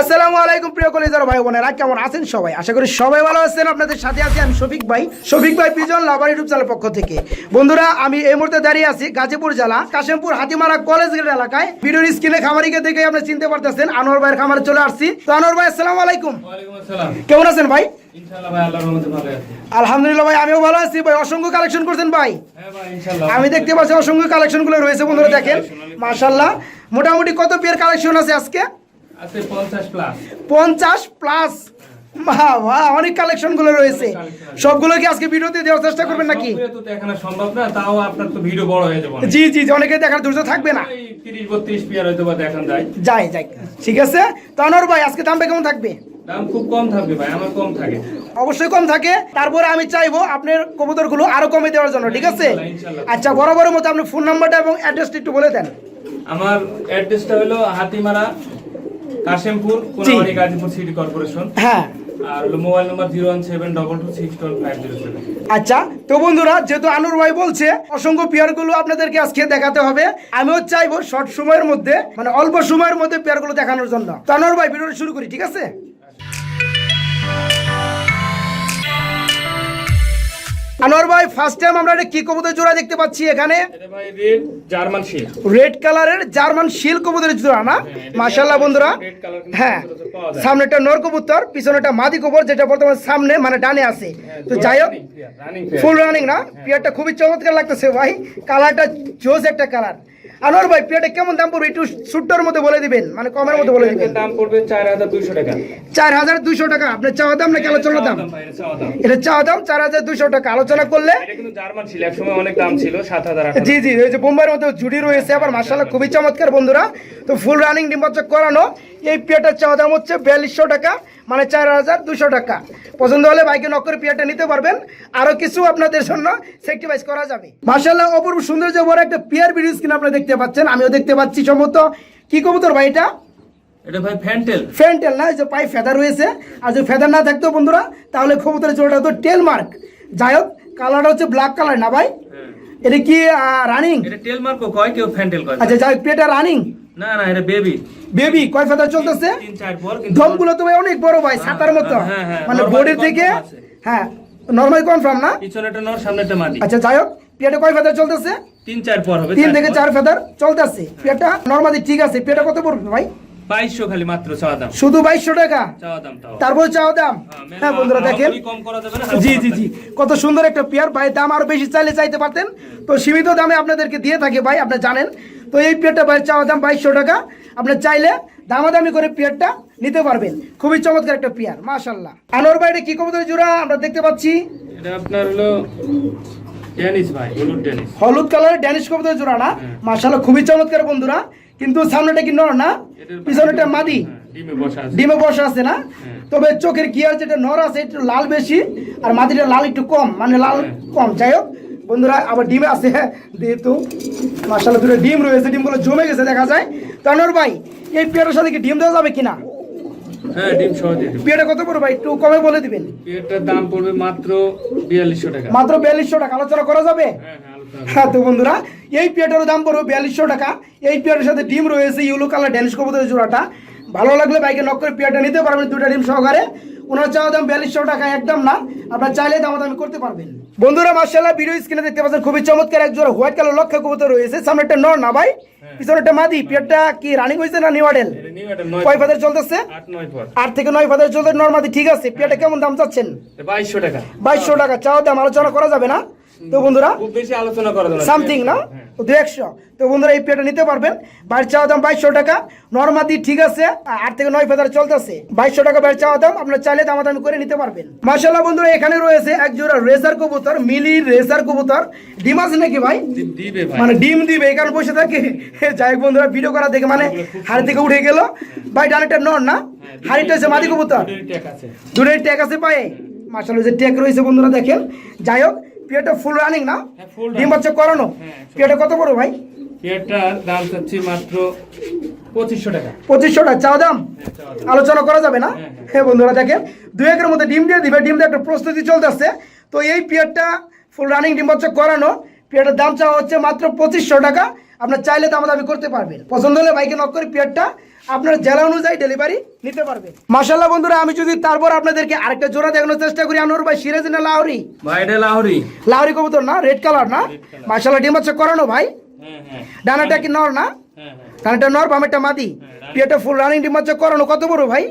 আসসালামু আলাইকুম প্রিয় কলেজার ভাই বোনেরা কেমন আছেন সবাই? আশা করি সবাই ভালো আছেন। আপনাদের সাথে আছি আমি শফিক ভাই। শফিক ভাই পিজন লাভার ইউটিউব চ্যানেল পক্ষ থেকে। বন্ধুরা আমি এই মুহূর্তে দাঁড়িয়ে আছি গাজীপুর জেলা কাশিমপুর হাতিমারা কলেজ গেট এলাকায়। ভিডিওর স্ক্রিনে খামারিকে দেখে আপনি চিনতে পারতেছেন আনোয়ার ভাইয়ের খামারে চলে আসছি। তো আনোয়ার ভাই আসসালামু আলাইকুম। কেমন আছেন ভাই? আলহামদুলিল্লাহ ভাই আমিও ভালো আছি। ভাই অসংখ্য কালেকশন করছেন ভাই। হ্যাঁ আমি দেখতে পাচ্ছি অসংখ্য কালেকশনগুলো রয়েছে বন্ধুরা দেখেন। মাশাল্লাহ মোটামুটি কত পেয়ার কালেকশন আছে আজকে? আছে 50 প্লাস পঞ্চাশ প্লাস অনেক কালেকশনগুলো রয়েছে। সবগুলো কি আজকে ভিডিওতে দেওয়ার চেষ্টা করবেন নাকি? তো দেখানো সম্ভব না তাও আপনার তো ভিডিও বড় হয়ে যাবে জি জি অনেকে দেখার ধৈর্য থাকবে না। 30 32 পিয়ার হয়তো বা দেখান যায়। যাই যাই ঠিক আছে? তো ভাই আজকে দামটা কেমন থাকবে? দাম খুব কম থাকবে ভাই আমার কম থাকে। অবশ্যই কম থাকে। তারপরে আমি চাইব আপনার কবুতরগুলো আরও কমে দেওয়ার জন্য ঠিক আছে। আচ্ছা বরাবরের মতো আপনি ফোন নাম্বারটা এবং অ্যাড্রেসটা একটু বলে দেন। আমার অ্যাড্রেসটা হলো হাতিমারা কাশেমপুর কোনাবাড়ি গাজীপুর সিটি কর্পোরেশন হ্যাঁ। আর mobile number zero one seven double two six two five zero seven আচ্ছা তো বন্ধুরা যেহেতু আনুর ভাই বলছে অসংখ্য পেয়ারগুলো আপনাদেরকে আজকে দেখাতে হবে। আমিও চাইব শর্ট সময়ের মধ্যে মানে অল্প সময়ের মধ্যে পেয়ারগুলো দেখানোর জন্য। তো আনোয়ার ভাই ভিডিওটা শুরু করি ঠিক আছে? আনোয়ার ভাই ফার্স্ট টাইম আমরা একটা কি কবুতর জোড়া দেখতে পাচ্ছি এখানে? রেড জার্মান শিল রেড কালারের জার্মান শিল কবুতরের জোড়া না? বন্ধুরা। রেড কালার কিন্তু হ্যাঁ সামনে একটা নর কবুতর পিছনে একটা মাদি কবুতর যেটা বর্তমানে সামনে মানে ডানে আছে। তো যাই হোক ফুল রানিং না? পিয়ারটা খুবই চমৎকার লাগতেছে ভাই। কালারটা জোস একটা কালার আনোয়ার ভাই কেমন দাম পড়বে? একটু সুট্টোর মধ্যে বলে দিবেন। মানে কমের মধ্যে বলে দিবেন। দাম পড়বে চার হাজার দুইশো টাকা। চার হাজার দুইশো টাকা। আপনার চাওয়া দাম নাকি আলোচনা দাম? এটা চাওয়া দাম। এটা চাওয়া দাম চার হাজার দুইশো টাকা। আলোচনা করলে এটা কিন্তু জার্মান ছিল একসময় অনেক দাম ছিল সাত হাজার আট জি জি ওই যে বোম্বাইয়ের জুড়ি রয়েছে আবার খুবই চমৎকার বন্ধুরা। তো ফুল রানিং ডিম্বাচক করানো এই পিয়াটার চাওয়া দাম হচ্ছে বিয়াল্লিশশো টাকা মানে চার হাজার দুশো টাকা। পছন্দ হলে বাইকে নক করে পিয়াটা নিতে পারবেন। আরও কিছু আপনাদের জন্য সেক্টিভাইজ করা যাবে। মার্শাল্লাহ অপূর্ব সৌন্দর্য বড় একটা পিয়ার ভিডিও স্ক্রিন আপনারা দেখতে পাচ্ছেন আমিও দেখতে পাচ্ছি সম্ভবত। কি কবুতর ভাই এটা? এটা ভাই ফ্যান্টেল। ফ্যান্টেল না যে পায়ে ফেদার রয়েছে। আর যদি ফেদার না থাকতো বন্ধুরা তাহলে কবুতরের জোড়াটা হতো টেল মার্ক। যাই হোক কালারটা হচ্ছে ব্ল্যাক কালার না ভাই? এটা কি রানিং এটা টেল মার্কও কয় কেউ ফ্যান্টেল কয়? আচ্ছা যাই হোক পেটা রানিং না না এটা বেবি বেবি কয় ফেদার চলতেছে? তিন চার পর কিন্তু দমগুলো তো ভাই অনেক বড় ভাই সাতার মতো। হ্যাঁ, হ্যাঁ, মানে বডির থেকে হ্যাঁ নর্মাল কনফার্ম না? নর মাদি আচ্ছা যাই হোক পেটে কয় ফেদার চলতেছে? তিন চার পর হবে তিন থেকে চার ফেদার চলতেছে। পেটা নর্মালি ঠিক আছে পেটা কত পড়বে ভাই? বাইশশো খালি মাত্র চাওয়া দাম। শুধু বাইশশো টাকা? তারপর দাম? হ্যাঁ, হ্যাঁ বন্ধুরা দেখেন। জি জি জি। কত সুন্দর একটা পেয়ার। ভাই দাম আরও বেশি চাইলে চাইতে পারতেন। তো সীমিত দামে আপনাদেরকে দিয়ে থাকে ভাই আপনি জানেন। তো এই পেয়ারটা ভাই চাওয়া দাম বাইশশো টাকা। আপনি চাইলে দামাদামি করে পেয়ারটা নিতে পারবেন। খুবই চমৎকার একটা পেয়ার মাশাল্লাহ আনোয়ার বাইরে কি কবুতর জোড়া? আমরা দেখতে পাচ্ছি। এটা আপনার হলো ভাই হলুদ কালারের ড্যানিশ কবুতর জোড়া না? মাশাল্লাহ খুবই চমৎকার বন্ধুরা। কিন্তু সামনেটা কি নর না? পিছনেটা মাদি। হ্যাঁ, ডিমে বসা আছে। বসা আছে না? তবে চোখের গিয়ার যেটা নর আছে একটু লাল বেশি আর মাদিটা লাল একটু কম মানে লাল কম। যাই হোক বন্ধুরা আবার ডিমে আছে যেহেতু মাসাল্লাহ দুটো ডিম রয়েছে ডিমগুলো জমে গেছে দেখা যায়। তানোর ভাই এই পেয়ারের সাথে কি ডিম দেওয়া যাবে কিনা? হ্যাঁ ডিম সহ দিয়ে দেবো। কত পড়বে ভাই? একটু কমে বলে দিবেন। দাম পড়বে মাত্র বিয়াল্লিশশো টাকা। মাত্র বিয়াল্লিশশো টাকা। আলোচনা করা যাবে? হ্যাঁ হ্যাঁ হ্যাঁ তো বন্ধুরা এই পেয়ারটার দাম পড়বে বিয়াল্লিশশো টাকা। এই পেয়ারের সাথে ডিম রয়েছে ইউলো কালার ড্যানিশ কবুতরের জোড়াটা। ভালো লাগলে বাইকে নক করে পেয়ারটা নিতে পারবেন দুটা ডিম সহকারে। ওনার চাওয়া দাম বিয়াল্লিশশো টাকা একদম না। আপনার চাইলে দামাদামি করতে পারবেন। বন্ধুরা মার্শাল্লাহ ভিডিও স্ক্রিনে দেখতে পাচ্ছেন খুবই চমৎকার এক জোড়া হোয়াইট কালার লক্ষ্য কবুতর রয়েছে। সামনে একটা নর না ভাই? পিছনে একটা মাদি। পেটটা কি রানিং হয়েছে না নিউ মডেল এটা নিউ এটা নয় কয় ফাদের চলতেছে? আট থেকে নয় ফাদার চলতে নর মাদি ঠিক আছে। পেটটা কেমন দাম চাচ্ছেন? বাইশশো টাকা। বাইশশো টাকা চাওয়া দাম আলোচনা করা যাবে না। তো বন্ধুরা খুব বেশি আলোচনা করা সামথিং না। দু একশো তো বন্ধুরা এই পেটা নিতে পারবেন। বাইরের চাওয়া দাম বাইশশো টাকা। নর্মাদি ঠিক আছে আট থেকে নয় ফেদার চলতেছে। বাইশশো টাকা বাইরের চাওয়া দাম আপনার চাইলে দামাদামি করে নিতে পারবেন। মার্শাল্লাহ বন্ধুরা এখানে রয়েছে এক জোড়া রেসার কবুতর মিলি রেসার কবুতর। ডিম আছে নাকি ভাই? দি- দিবে ভাই। মানে ডিম দিবে এখানে বসে থাকে। যাই হোক বন্ধুরা ভিডিও করা দেখে মানে হাড়ি থেকে উঠে গেল। ভাই ডানেরটা নর না? হাড়িটা হচ্ছে মাদি কবুতর? দুটোই ট্যাগ আছে পায়ে। মার্শাল্লাহ যে ট্যাগ রয়েছে বন্ধুরা দেখেন। যাই হোক পিয়াটা ফুল রানিং না? হ্যাঁ, ডিম বাচ্চা করানো? হ্যাঁ, পিয়াটা কত বড় ভাই? এটার দাম চাচ্ছি মাত্র পঁচিশশো টাকা। পঁচিশশো টাকা। চাও দাম? হ্যাঁ, দাম। আলোচনা করা যাবে না? হ্যাঁ, বন্ধুরা দেখেন দুই একের মধ্যে ডিম দিয়ে দিবে ডিম দিয়ে একটা প্রস্তুতি চলতেছে। তো এই পিয়ারটা ফুল রানিং ডিম বাচ্চা করানো পিয়ারটার দাম চাওয়া হচ্ছে মাত্র পঁচিশশো টাকা। আপনার চাইলে তো দাম দাবি করতে পারবেন। পছন্দ হলে বাইকে নক করে পিয়ারটা আপনার জেলা অনুযায়ী ডেলিভারি নিতে পারবেন মাসাল্লাহ বন্ধুরা আমি যদি তারপর আপনাদেরকে আরেকটা জোড়া দেখানোর চেষ্টা করি আনোর ভাই সিরাজ না লাহরি? ভাই এটা লাহরি। লাহরি কবুতর না রেড কালার না? মাসাল্লাহ ডিম হচ্ছে করানো ভাই? হ্যাঁ হ্যাঁ। ডানাটা কি নর না? হ্যাঁ হ্যাঁ। ডানাটা নর বামেরটা মাদি? পিয়াটা ফুল রানিং ডিম হচ্ছে করানো কত বড় ভাই?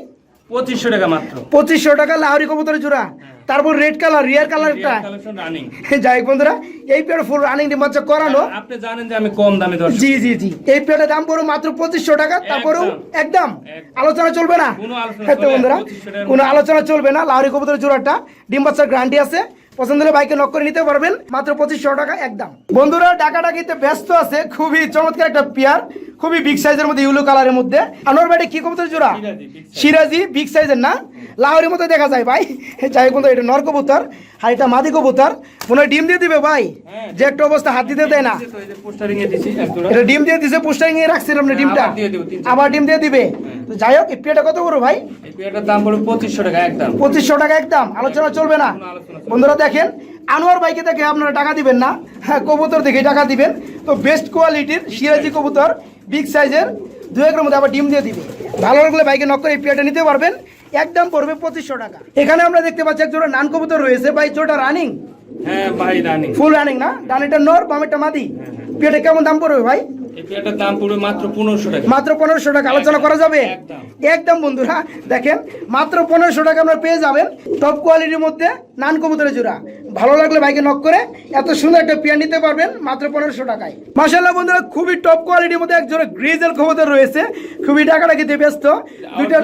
পঁচিশশো টাকা মাত্র। পঁচিশশো টাকা লাহরি কবুতরের জোড়া। তারপর রেড কালার রিয়ার কালারটা যাই বন্ধুরা এই পেয়ার ফুল রানিং ডিম বাচ্চা করানো আপনি জানেন যে আমি কম দামে জি জি জি। এই পেয়ারের দাম পড়ো মাত্র পঁচিশশো টাকা। তারপরেও একদম। আলোচনা চলবে না। কোনো আলোচনা হ্যাঁ তো বন্ধুরা কোনো আলোচনা চলবে না। লাহরি কবুতরের জোড়াটা ডিম বাচ্চার গ্যারান্টি আছে। পছন্দ হলে বাইকে নক করে নিতে পারবেন। মাত্র পঁচিশশো টাকা একদম। বন্ধুরা ডাকাডাকিতে ব্যস্ত আছে। খুবই চমৎকার একটা পেয়ার খুবই বিগ সাইজের মধ্যে ইউলো কালারের মধ্যে। আনোর বাড়ি কি কবুতর জোড়া? সিরাজি, বিগ সাইজের না? লাহোরের মতো দেখা যায় ভাই। যাই বন্ধু এটা নর কবুতর আর এটা মাদি কবুতর। মনে ডিম দিয়ে দিবে ভাই? হ্যাঁ। যে একটা অবস্থা হাত দিতে দেয় না। এটা ডিম দিয়ে দিছে পোস্টারিং এ রাখছিলাম ডিমটা? আবার ডিম দিয়ে দিবে? তো যাই হোক পেয়ারটা কত বড় ভাই? এই পেয়ারটার দাম পড়বে পঁচিশশো টাকা একদম। পঁচিশশো টাকা একদম। আলোচনা চলবে না। বন্ধুরা দেখেন আনোয়ার বাইকে দেখে আপনারা টাকা দিবেন না। হ্যাঁ কবুতর দেখে টাকা দিবেন। তো বেস্ট কোয়ালিটির সিরাজি কবুতর বিগ সাইজের দু একের মধ্যে আবার ডিম দিয়ে দিবে। ভালো লাগলে বাইকে নক করে এই পেয়ারটা নিতে পারবেন। একদম পড়বে পঁচিশশো টাকা। এখানে আমরা দেখতে পাচ্ছি এক জোড়া নান কবুতর রয়েছে। ভাই জোটা রানিং হ্যাঁ ভাই রানিং ফুল রানিং না? ডানেটা নর মাদি? পেয়ারটা কেমন দাম পড়বে ভাই? দাম পড়বে মাত্র পনেরোশো টাকা। মাত্র পনেরোশো টাকা। আলোচনা করা যাবে? একদম। একদম বন্ধুরা দেখেন মাত্র পনেরোশো টাকা আপনারা পেয়ে যাবেন। টপ কোয়ালিটির মধ্যে নান কবুতরের জোড়া। ভালো লাগলে ভাইকে নক করে এত সুন্দর একটা পেয়ার নিতে পারবেন মাত্র পনেরোশো টাকায়। মাসাল্লাহ বন্ধুরা খুবই টপ কোয়ালিটির মধ্যে এক গ্রিজের গ্রিজেল কবুতর রয়েছে। খুবই টাকাটাকিতে ব্যস্ত। দুইটা।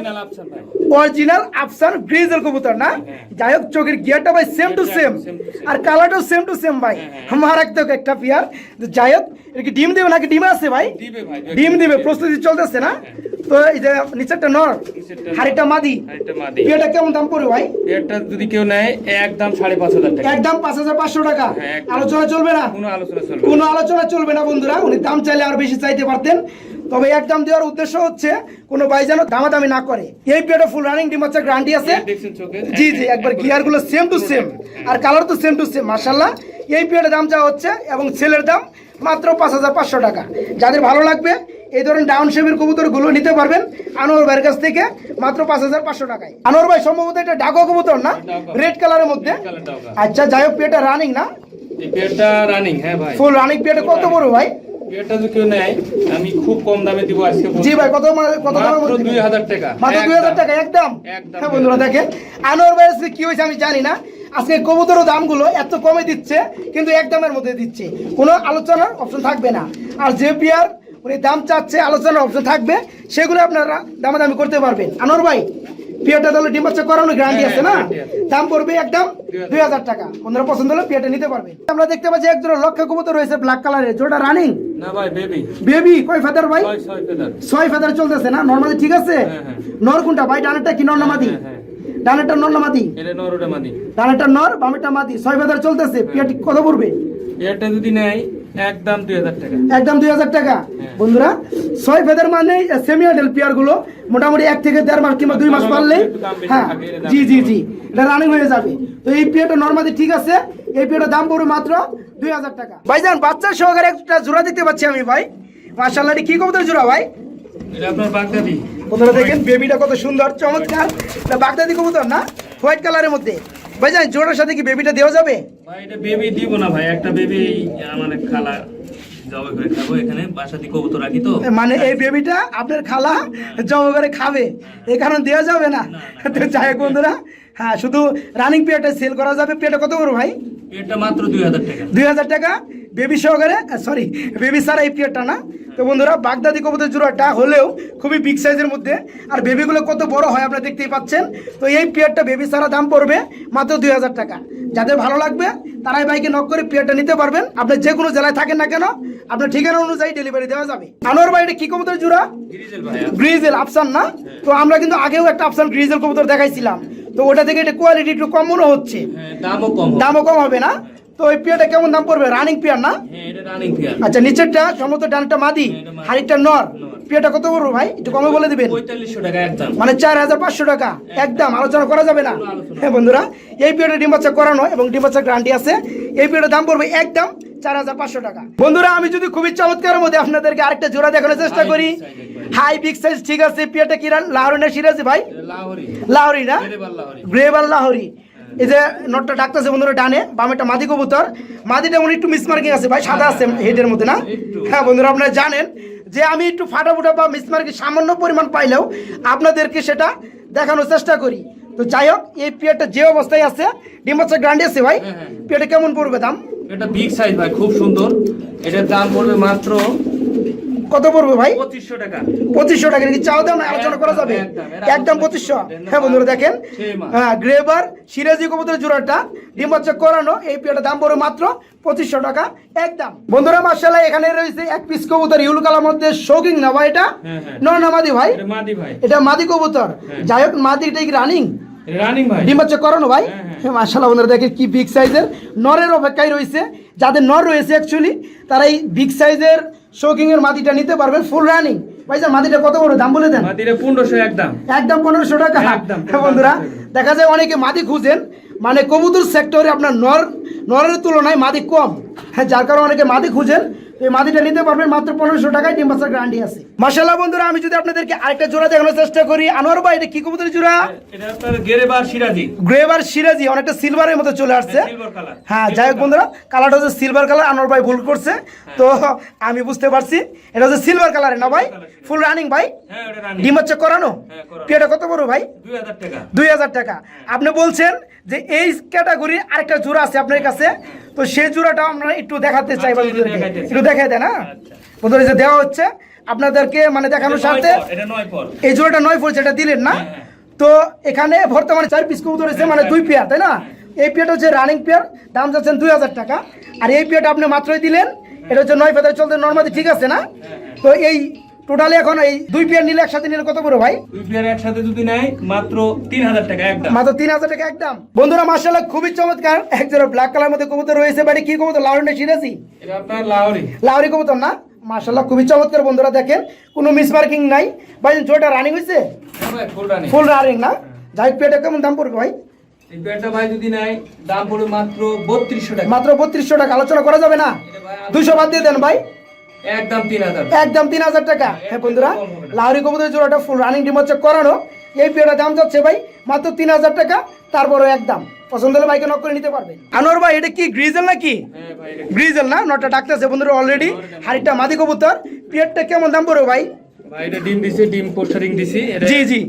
অরিজিনাল আফসান গ্রিজেল কবুতর না? যাই হোক চোখের গিয়ারটা ভাই সেম টু সেম. আর কালারটাও সেম টু সেম ভাই। মারাত্মক একটা পেয়ার। যাই হোক এটা কি ডিম দেবে নাকি ডিম আছে ভাই? ডিম দিবে প্রস্তুতি চলতেছে না? তো এই যে নিচেরটা নর হাড়িটা মাদি। পেয়ারটা কেমন দাম পড়বে ভাই? পেয়ারটা যদি কেউ নেয় একদম সাড়ে পাঁচ হাজার টাকা। একদম পাঁচ হাজার পাঁচশো টাকা। হ্যাঁ, আলোচনা চলবে না? কোনো আলোচনা চলবে না। বন্ধুরা উনি দাম চাইলে আর বেশি চাইতে পারতেন। তবে একদম দেওয়ার উদ্দেশ্য হচ্ছে কোনো ভাই যেন দামাদামি না করে। এই পেয়ারটা ফুল রানিং ডিম বাচ্চা গ্যারান্টি আছে। জি জি একবার গিয়ারগুলো সেম টু সেম আর কালার তো সেম টু সেম মার্শাল্লাহ এই পেয়ারের দাম যা হচ্ছে এবং সেলের দাম মাত্র পাঁচ হাজার পাঁচশো টাকা। যাদের ভালো লাগবে এই ধরনের ডাউন শেপের কবুতরগুলো নিতে পারবেন আনোয়ার ভাইয়ের কাছ থেকে মাত্র পাঁচ হাজার পাঁচশো টাকায়। আনোয়ার ভাই সম্ভবত এটা ডাকো কবুতর না? রেড কালারের মধ্যে? আচ্ছা যাই হোক পেয়ারটা রানিং না? রানিং হ্যাঁ ভাই। ফুল রানিং পেয়ারটা কত বড় ভাই? পেয়ারটা যদি কেউ নেয় আমি খুব কম দামে দিব আজকে। জি ভাই কত কত মাত্র টাকা। মাত্র। টাকা একদম? একদম। হ্যাঁ বন্ধুরা দেখেন আনোয়ার ভাই আজকে কি হয়েছে আমি জানি না। আজকে কবুতরের দামগুলো এত কমে দিচ্ছে কিন্তু এক দামের মধ্যে দিচ্ছে। কোনো আলোচনার অপশন থাকবে না। আর যে বিয়ার উনি দাম চাচ্ছে আলোচনার অপশন থাকবে সেগুলো আপনারা দামাদামি করতে পারবেন। আনোয়ার ভাই পিয়াটা তাহলে ডিম বাচ্চা করানোর গ্যারান্টি আছে না? দাম পড়বে একদম দুই হাজার। টাকা। বন্ধুরা পছন্দ হলে পিয়াটা নিতে পারবেন। আমরা দেখতে পাচ্ছি এক জোড়া লক্ষ্য কবুতর রয়েছে ব্ল্যাক কালারের জোড়া রানিং বেবি বেবি কয় ফাদার ভাই? ছয় ফেদার চলতেছে না? নর্মালি ঠিক আছে? হ্যাঁ, হ্যাঁ। নর কোনটা ভাই? ডানেরটা কি নর হ্যাঁ। ডানেরটা নর না মাদি? এটা ডানেরটা নর বামেরটা মাদি। ছয় ফেদার চলতেছে। পিয়াটি কত পড়বে? পেয়ারটা যদি নেয় একদম দুই হাজার টাকা। একদম দুই হাজার টাকা। হ্যাঁ। বন্ধুরা ছয় ফেদার মানে সেমি আডেল পিয়ারগুলো মোটামুটি এক থেকে দেড় মাস কিংবা দুই মাস পারলেই হ্যাঁ জি জি জি এটা রানিং হয়ে যাবে। তো এই পিয়াটা নর্মালি ঠিক আছে এই পিয়াটার দাম পড়বে মাত্র দুই হাজার টাকা। ভাইজান বাচ্চা সহকারে একটা জোড়া দিতে পাচ্ছি আমি ভাই। মার্শাল্লাহ কি কবুতর জোড়া ভাই? এটা আপনার বাগদাদি। বন্ধুরা দেখেন বেবিটা কত সুন্দর চমৎকার। এটা বাগদাদি কবুতর না? হোয়াইট কালারের মধ্যে। ভাইজান জোড়ার সাথে কি বেবিটা দেওয়া যাবে? ভাই এটা বেবি দিব না ভাই একটা বেবি আমার খালা মানে এই বেবিটা আপনার খালা জমা করে খাবে এই কারণ দেওয়া যাবে না? তো যাই হোক বন্ধুরা হ্যাঁ শুধু রানিং পেয়ারটা সেল করা যাবে। পেয়ারটা কত বড় ভাই? পেয়ারটা মাত্র দুই হাজার টাকা। দুই হাজার টাকা? বেবি সহকারে সরি বেবি সারা এই পেয়ারটা না। তো বন্ধুরা বাগদাদি কবুতর জোড়াটা হলেও খুবই বিগ সাইজের মধ্যে। আর বেবিগুলো কত বড় হয় আপনারা দেখতেই পাচ্ছেন। তো এই পেয়ারটা বেবি সারা দাম পড়বে মাত্র দুই হাজার টাকা। যাদের ভালো লাগবে তারাই বাইকে নক করে পেয়ারটা নিতে পারবেন। আপনি যে কোনো জেলায় থাকেন না কেন আপনার ঠিকানা অনুযায়ী ডেলিভারি দেওয়া যাবে। আনোয়ার ভাই এটা কি কবুতর জোড়া? গ্রিজেল গ্রিজেল আফসান না? তো আমরা কিন্তু আগেও একটা আফসান গ্রিজেল কবুতর দেখাইছিলাম। তো ওটা থেকে এটা কোয়ালিটি একটু কম মনে হচ্ছে। হ্যাঁ দামও কম দামও কম হবে না? তো ওই পেয়ারটা কেমন দাম পড়বে? রানিং পেয়ার না? হ্যাঁ আচ্ছা নিচেরটা সমস্ত ডানটা মাদি হ্যাঁ, হাড়িটা নর। পেয়ারটা কত বড় ভাই? একটু কমে বলে দিবেন। মানে চার হাজার পাঁচশো টাকা। একদম। আলোচনা করা যাবে না। হ্যাঁ বন্ধুরা এই পিরিয়ডে ডিম বাচ্চা করানো এবং ডিম বাচ্চা গ্যারান্টি আছে। এই পিরিয়ডের দাম পড়বে একদম চার হাজার পাঁচশো টাকা। বন্ধুরা আমি যদি খুবই চমৎকারের মধ্যে আপনাদেরকে আরেকটা জোড়া দেখানোর চেষ্টা করি। হাই বিগ সাইজ ঠিক আছে পেয়ারটা কি লাহরি না সিরাজি ভাই? লাহোরি। লাহরি না? গ্রেভার লাহরি। এই যে নটটা ডাকতেছে বন্ধুরা ডানে বামেটা মাদি কবুতর। মাদিটা উনি একটু মিসমার্কিং আছে ভাই সাদা আছে হেডের মধ্যে না? হ্যাঁ বন্ধুরা আপনারা জানেন যে আমি একটু ফাটাফুটা বা মিসমার্কিং সামান্য পরিমাণ পাইলেও আপনাদেরকে সেটা দেখানোর চেষ্টা করি। তো যাই হোক এই পিয়ারটা যে অবস্থায় আছে ডিম বাচ্চা গ্রান্ডি আছে ভাই। হ্যাঁ, হ্যাঁ। পিয়ারটা কেমন পড়বে দাম? এটা বিগ সাইজ ভাই খুব সুন্দর। এটার দাম পড়বে মাত্র কত পড়বে ভাই? পঁচিশশো টাকা। পঁচিশশো টাকা কি চাও দাম না আলোচনা করা যাবে। একদম, পঁচিশশো। হ্যাঁ বন্ধুরা দেখেন। হ্যাঁ গ্রেভার সিরাজি কবুতরের জোড়াটা ডিম বাচ্চা করানো এই পিয়াটার দাম পড়বে মাত্র পঁচিশশো টাকা একদম। বন্ধুরা মার্শাল্লাহ এখানে রয়েছে এক পিস কবুতর ইউল কালার মধ্যে শৌকিং না ভাই এটা? হ্যাঁ, হ্যাঁ। ন না মাদি ভাই। এটা মাদি ভাই। এটা মাদি কবুতর। হ্যাঁ। যাই হোক মাদি এটা কি রানিং রানিং ভাই। ডিম বাচ্চা করানো ভাই? মার্শাল্লাহ বন্ধুরা দেখেন কি বিগ সাইজের নরের অপেক্ষায় রয়েছে। যাদের নর রয়েছে অ্যাকচুয়ালি তারা এই বিগ সাইজের শৌকিং এর মাদিটা নিতে পারবেন ফুল রানিং ভাইজান মাটিটা কত বড়? দাম বলে দেন। মাটিটা পনেরোশো একদম। একদম পনেরোশো টাকা। একদম, হ্যাঁ বন্ধুরা দেখা যায় অনেকে মাটি খুঁজেন মানে কবুতর সেক্টরে আপনার নর নরের তুলনায় মাদি কম। হ্যাঁ যার কারণে অনেকে মাদি খুঁজেন। এই মাদিটা নিতে পারবেন মাত্র পনেরোশো টাকায় ডিম বাচ্চার গ্যারান্টি আছে। মাসাল্লাহ বন্ধুরা আমি যদি আপনাদেরকে আরেকটা জোড়া দেখানোর চেষ্টা করি আনোয়ার ভাই এটা কি কবুতরের জোড়া? এটা আপনার গেরেবার সিরাজি গ্রেভার সিরাজি অনেকটা সিলভারের মতো চলে আসছে। সিলভার কালার হ্যাঁ যাই হোক বন্ধুরা কালারটা হচ্ছে সিলভার কালার আনোয়ার ভাই ভুল করছে। তো আমি বুঝতে পারছি এটা হচ্ছে সিলভার কালারের না ভাই? ফুল রানিং ভাই? হ্যাঁ ডিম হচ্ছে করানো? হ্যাঁ। পেটা কত বড় ভাই? দুই হাজার টাকা। দুই হাজার টাকা। আপনি বলছেন যে এই ক্যাটাগরির আরেকটা জোড়া আছে আপনার কাছে। তো সেই জোড়াটা আমরা একটু দেখাতে চাই আচ্ছা, বন্ধুদেরকে একটু দেখাই দেন। হ্যাঁ? আচ্ছা। বন্ধুরা যে দেওয়া হচ্ছে আপনাদেরকে মানে দেখানোর সাথে এটা এই জোড়াটা নয় ফুল যেটা দিলেন না হ্যাঁ, হ্যাঁ। তো এখানে বর্তমানে চার পিস কবুতর রয়েছে মানে দুই পেয়ার তাই না? এই পেয়ারটা হচ্ছে রানিং পেয়ার দাম যাচ্ছেন দুই হাজার টাকা। আর এই পেয়ারটা আপনি মাত্রই দিলেন এটা হচ্ছে নয় ফেদার চলতে নর্মালি ঠিক আছে না? তো এই টোটালি এখন এই দুই পেয়ার নিলে একসাথে নিলে কত বড় ভাই? দুই পেয়ার একসাথে যদি নেয় মাত্র তিন হাজার টাকা একদম। মাত্র তিন হাজার টাকা একদম। বন্ধুরা মার্শাল্লাহ খুবই চমৎকার। এক জোড়া ব্ল্যাক কালার মধ্যে কবুতর রয়েছে বাড়ি। কি কবুতর? লাউরি না সিরাজি এটা আপনার লাহোরি লাউরি কবুতর না? মার্শাল্লাহ খুবই চমৎকার বন্ধুরা দেখেন। কোনো মিস মার্কিং নাই। ভাই জোটা রানিং হয়েছে? ফুল রানিং ফুল রানিং না? যাই পেয়ারটা কেমন দাম পড়বে ভাই? এই পেয়ারটা ভাই যদি নেয় দাম পড়বে মাত্র বত্রিশশো টাকা। মাত্র বত্রিশশো টাকা। আলোচনা করা যাবে না? দুশো বাদ দিয়ে দেন ভাই। একদম তিন হাজার একদম তিন হাজার টাকা। হ্যাঁ বন্ধুরা লাহরি জোড়াটা ফুল রানিং ডিম হচ্ছে করানো। এই দাম যাচ্ছে ভাই মাত্র তিন হাজার টাকা তারপরে একদম। পছন্দ হলে বাইকে নক করে নিতে পারবেন। আনোয়ার ভাই এটা কি গ্রিজেল নাকি? হ্যাঁ ভাই এটা- গ্রিজেল। না? নটা ডাকতেছে বন্ধুরা অলরেডি হাড়িটা মাদি কবুতর। পেয়ারটা কেমন দাম পড়বে ভাই? ভাই এটা ডিম দিছি ডিম পোস্টারিং দিছি। জি জি।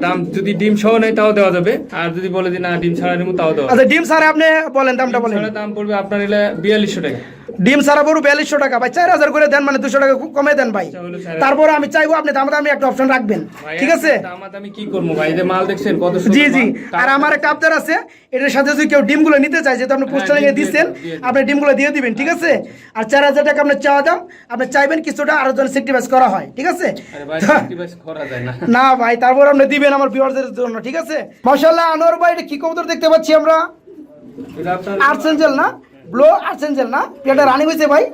দাম যদি ডিম সহ তাও দেওয়া যাবে। আর যদি বলে যে না ডিম ছাড়া নেব তাও দেওয়া আচ্ছা ডিম আপনি বলেন দামটা বলেন। দাম পড়বে আপনার এলে বিয়াল্লিশশো টাকা। ডিম সারা বড় বিয়াল্লিশশো টাকা ভাই। চার হাজার করে দেন মানে দুশো টাকা কমে দেন ভাই। আচ্ছা, তারপরে আমি চাইব আপনি দাম দামি একটা অপশন রাখবেন। ঠিক আছে? দাম কি করব ভাই? যে মাল দেখছেন কত জি জি। আর আমার একটা আবদার আছে। এটার সাথে যদি কেউ ডিমগুলো নিতে চায় যেহেতু আপনি পোস্টারে হ্যাঁ, দিচ্ছেন দিয়ে দিন। আপনি ডিমগুলো দিয়ে দিবেন ঠিক আছে? আর চার হাজার টাকা আপনার চাওয়া দাম আপনি চাইবেন কিছুটা আরও যেন সেক্টিভাইজ করা হয় ঠিক আছে? না। ভাই তারপর আপনি দিবেন আমার ভিউয়ারদের জন্য ঠিক আছে? মাশাআল্লাহ আনোয়ার ভাই এটা কি কবুতর দেখতে পাচ্ছি আমরা? আর্সেঞ্জেল না? ব্লো আর্সেঞ্জেল না। এটা রানিং হয়েছে ভাই?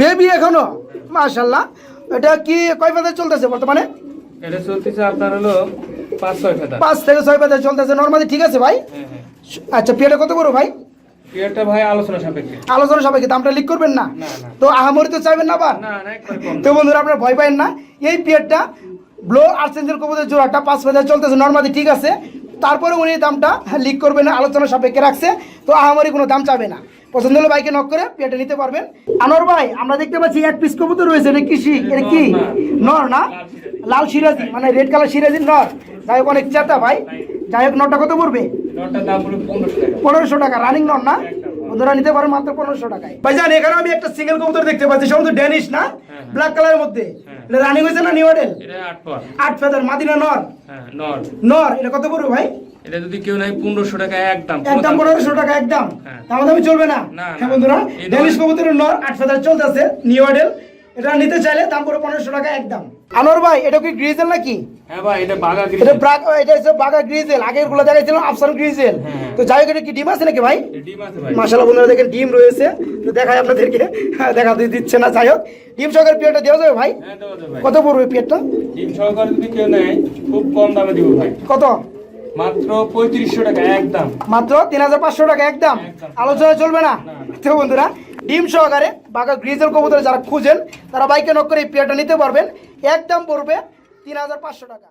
বেবি এখনও? মাশাআল্লাহ। এটা কি কয় পাতা চলতেছে বর্তমানে? এটা চলতেছে আপনার হলো পাঁচ ছয় ফেদা পাঁচ থেকে ছয় চলতেছে। নর্মালি ঠিক আছে ভাই? হ্যাঁ হ্যাঁ। আচ্ছা পেয়ারটা কত বড় ভাই? পেয়ারটা ভাই আলোচনা সাপেক্ষে। আলোচনা সবাইকে দামটা লিক করবেন না। তো আহামরি তো চাইবেন না তো বন্ধুরা আপনারা ভয় পাবেন না। এই পিয়ারটা ব্লো আর্সেঞ্জেল কবুতরের জোড়াটা পাঁচ হাজার চলতেছে। নর্মালি ঠিক আছে। তারপরে উনি দামটা লিক করবে না আলোচনা সাপেক্ষে রাখছে তো আহামরি কোনো দাম চাবে না। পছন্দ হলে বাইকে নক করে পেটে নিতে পারবেন। আনোয়ার ভাই আমরা দেখতে পাচ্ছি এক পিস কবুতর রয়েছে এটা কৃষি এটা কি? নর না? লাল সিরাজি মানে রেড কালার সিরাজি নর। যাই হোক অনেক চেতা ভাই। যাই হোক নটা কত পড়বে? পনেরোশো টাকা। রানিং নর না? বন্ধুরা নিতে পারো মাত্র পনেরোশো টাকায়। ভাইজান এখানে আমি একটা সিঙ্গেল কবুতর দেখতে পাচ্ছি সম্ভবত ড্যানিশ না? হ্যাঁ। ব্ল্যাক কালারের মধ্যে। হ্যাঁ। এটা রানিং হয়েছে না নিউ মডেল আট ফেদার মাদিনা নর। হ্যাঁ নর। নর এটা কত পড়বে ভাই? এটা যদি কেউ নাই পনেরোশো টাকা একদম একদম পনেরোশো টাকা একদম। তাহলে দাম দামি চলবে না? হ্যাঁ বন্ধুরা ড্যানিশ কবুতরের নর আট ফেদার চলতেছে নিউ মডেল এটা নিতে চাইলে দাম পড়বে পনেরোশো টাকা একদম। আনোর ভাই এটা কি গ্রিজেল নাকি? হ্যাঁ ভাই এটা বাঘা এটা গ্রিজেল ব্রাক এটা হচ্ছে বাগা গ্রিজেল আগেরগুলো দেখাইছিলাম আফসান গ্রিজেল হ্যাঁ। তো যাই হোক এটা কি ডিম আছে নাকি ভাই? এটা ডিম আছে ভাই। মাশাআল্লাহ বন্ধুরা দেখেন ডিম রয়েছে। তো দেখাই আপনাদেরকে। হ্যাঁ, দেখা দিয়ে দিচ্ছে না যাই হোক। ডিম সহকারে পিয়ারটা দেওয়া যাবে ভাই? হ্যাঁ দেওয়া যাবে ভাই। কত পড়বে পিয়ারটা? ডিম সহকারে যদি কেউ নেয় খুব কম দামে দিব ভাই। কত? মাত্র পঁয়ত্রিশশো টাকা একদম। মাত্র তিন হাজার পাঁচশো টাকা একদম। আলোচনা চলবে না। তো বন্ধুরা ডিম সহকারে বাঘা গ্রিজেল কবুতর যারা খুঁজেন তারা বাইকে নক করে এই পেয়ারটা নিতে পারবেন। একদম পড়বে তিন হাজার পাঁচশো টাকা।